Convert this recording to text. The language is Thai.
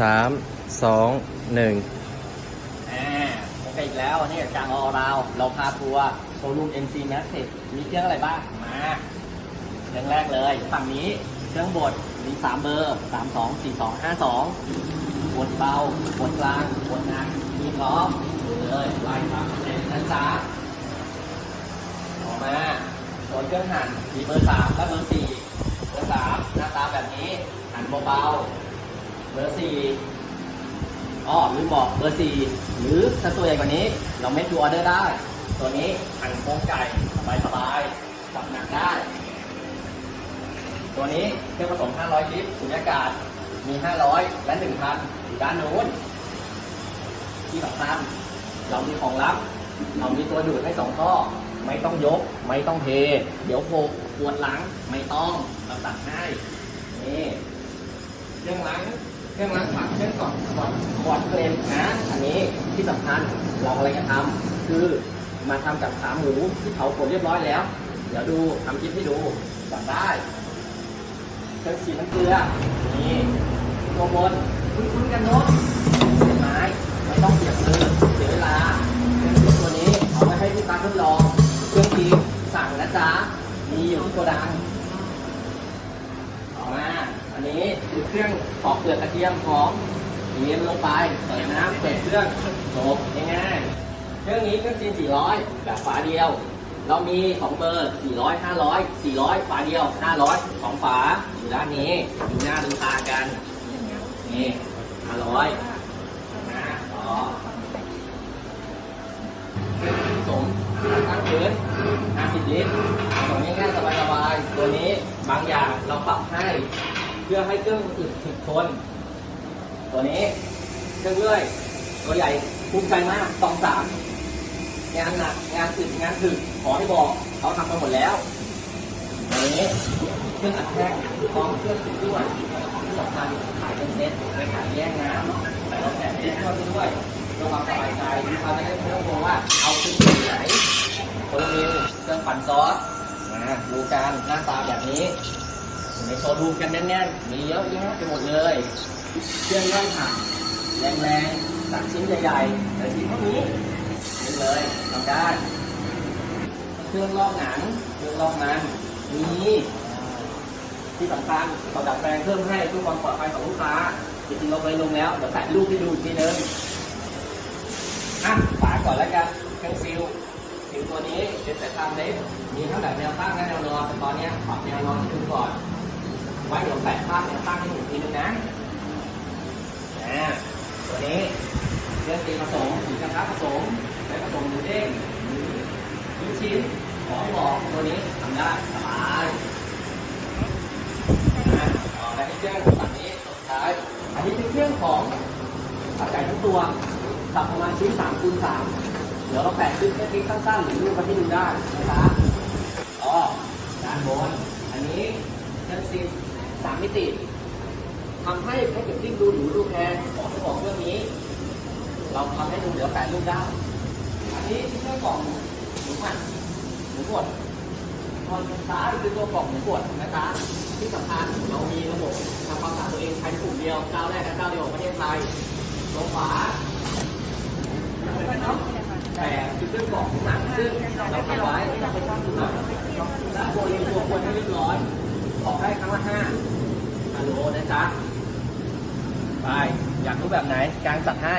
สามสองหนึ่งอ่าโอเคอีกแล้วนี่กลางออราว เราพาทัวร์โชว์รูม NC Massive มีเครื่องอะไรบ้าง มาเครื่องแรกเลย ฝั่งนี้เครื่องบดมี 3 เบอร์ 3 2 4 2 5 2บดเบาบดกลางบดหนักมีพร้อมดูเลยไล่ครับเป็นนจ๊ะออกมาส่วนเครื่องหั่นมีเบอร์ 3 และเบอร์4เบอร์3หน้าตาแบบนี้หั่นเบาๆ เบอร์4อ๋อลืมบอกเบอร์สี่หรือถ้าตัวใหญ่กว่านี้ เราไม่ดูออเดอร์ได้ ตัวนี้หั่นโครงไก่สบายสบายๆจับหนักได้ ตัวนี้เครื่องผสม 500 ลิตรสุญญากาศมี 500 และ 1,000อยู่ด้านโน้น ที่สำคัญเรามีของลับ เรามีตัวดูดให้สองท่อ ไม่ต้องยก ไม่ต้องเท เดี๋ยวโคกปวดหลัง ไม่ต้องเราตัดให้นี่ เครื่องล้างผักเครื่องกรองกรองกรองเกรนนะอันนี้ที่สำคัญเราอะไรจะทำคือมาทำกับขาหมูที่เผาผลเรียบร้อยแล้ว เดี๋ยวดูทำคลิปให้ดูจับได้เครื่องสีน้ำเกลือนี่ตัวบนคุ้นๆกันเนาะเสียไม้ไม่ต้องเสียบมือเสียเวลาเครื่องสีตัวนี้เอาไว้ให้ลูกค้าทดลองเครื่องทีมสั่งนะจ๊ะมีอยู่ที่โกดัง อันนี้คือเครื่องปอกเปลือกกระเทียมพร้อมเยียมลงไปเปิดน้ำเปิดเครื่องจบง่ายๆเครื่องนี้เครื่องซีน400 แบบฝาเดียว เรามี 2 เบอร์ 400 500 400 ฝาเดียว 500 2 ฝา อยู่ด้านนี้ดูหน้าดูตากัน นี่ 500นะต่อสมตั้งพื้น50 ลิตรสมง่ายๆสบายๆ ตัวนี้บางอย่างเราปรับให้ เพื่อให้เครื่องอึดถึกทน ตัวนี้เครื่องเลื่อยตัวใหญ่ภูมิใจมากสองสามงานหนักงานอึดงานถึกขอให้บอกเขาทำมาหมดแล้วตัวนี้เครื่องอัดแท่งพร้อมเครื่องติดด้วยที่สำคัญขายเป็นเซ็ตไม่ขายแยกงานแต่เราแถมเซ็ตเข้าด้วยเพื่อความสบายใจลูกค้าจะได้ไม่ต้องกลัวว่าเอาเครื่องที่ไหนโคลมิลเครื่องปั่นซอสมาดูกันหน้าตาแบบนี้ ในโชว์รูมกันแน่นๆ มีเยอะแยะไปหมดเลย เครื่องย่อยผักแรงๆสักชิ้นใหญ่ๆแต่ทีเท่านี้นี่เลยทำได้ เครื่องลอกหนัง เครื่องลอกมันมีที่สำคัญเราดัดแปลงเพิ่มให้เพื่อความปลอดภัยของลูกค้า จริงๆเราเคยลงแล้ว เดี๋ยวแปะรูปให้ดูอีกทีนึงอะฝาก่อนแล้วกันเครื่องซิลซิลตัวนี้เป็นสายพานเล็กมีทั้งแบบแนวตั้งและแนวนอนแต่ตอนเนี้ยปรับแนวนอนให้ดูก่อน ว้เดี๋ยวแปะภาพแนวตั้งให้หนึ่งทีนึงนะอ่าตัวนี้เรื่องตีผสมหรือกระทะผสมและผสมหมูเด้งหรือลูกชิ้นขอให้บอกตัวนี้ทำได้สบายอ่าต่อไปที่เครื่องฝั่งนี้สุดท้าย อันนี้เป็นเครื่องของสับไก่ทั้งตัวสับประมาณชิ้น3คูณ3เดี๋ยวเราแปะคลิปแค่คลิปสั้นๆหรือรูปมาให้ดูได้นะครับอ๋อด้านบน อันนี้เครื่องซิมสามมิ ติทำให้แพ็กเกจจิ้งดูหรูดูแพงของที่บอกเรื่องนี้ เราทำให้ดูเดี๋ยวแปะรูปได้ อันนี้ที่เครื่องกล่องหมูหมักหมูบดตอนซ้ายคือตัวกล่องหมูบดนะคะที่สำคัญเรามีระบบทำความสะอาดตัวเองภายในกลุ่มเดียวเจ้าแรกและเจ้าเดียวของประเทศไทยตัวขวาแต่คือเรื่องกล่องหมูหมักซึ่งเราทำไว้เราเป็นช่งหมูและโบยตัวควรให้เรียบร้อยออกได้ครั้งละห้า ฮัลโอนะจ๊ะไปอยากรู้แบบไหนการจัดให้